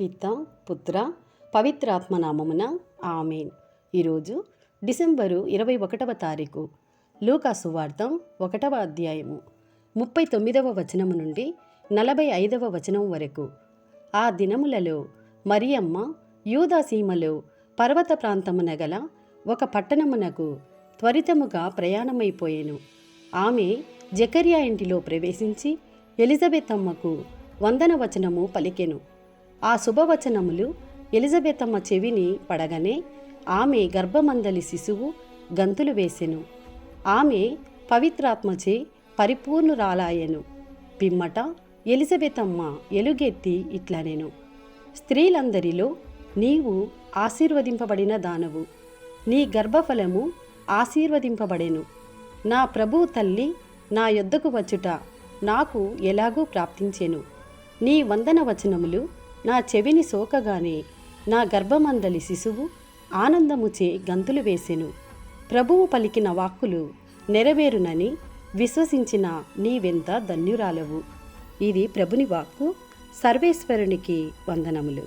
పిత పుత్ర పవిత్రాత్మనామమున ఆమెన్. ఈరోజు డిసెంబరు ఇరవై ఒకటవ తారీఖు లూకాసు వార్తం ఒకటవ అధ్యాయము ముప్పై తొమ్మిదవ వచనము నుండి నలభై ఐదవ వచనం వరకు. ఆ దినములలో మరియమ్మ యూదాసీమలో పర్వత ప్రాంతమున గల ఒక పట్టణమునకు త్వరితముగా ప్రయాణమైపోయాను. ఆమె జకర్యా ఇంటిలో ప్రవేశించి ఎలిజబెత్ అమ్మకు వందన వచనము పలికెను. ఆ శుభవచనములు ఎలిజబెతమ్మ చెవిని పడగనే ఆమె గర్భమందలి శిశువు గంతులు వేసెను. ఆమె పవిత్రాత్మచే పరిపూర్ణురాలాయెను. పిమ్మట ఎలిజబెతమ్మ ఎలుగెత్తి ఇట్లనెను. స్త్రీలందరిలో నీవు ఆశీర్వదింపబడిన దానవు. నీ గర్భఫలము ఆశీర్వదింపబడెను. నా ప్రభు తల్లి నా యొద్దకు వచ్చుట నాకు ఎలాగూ ప్రాప్తించెను. నీ వందన వచనములు నా చెవిని సోకగానే నా గర్భమందలి శిశువు ఆనందముచే గంతులు వేసెను. ప్రభువు పలికిన వాక్కులు నెరవేరునని విశ్వసించిన నీవెంత ధన్యురాలవు. ఇది ప్రభుని వాక్కు. సర్వేశ్వరునికి వందనములు.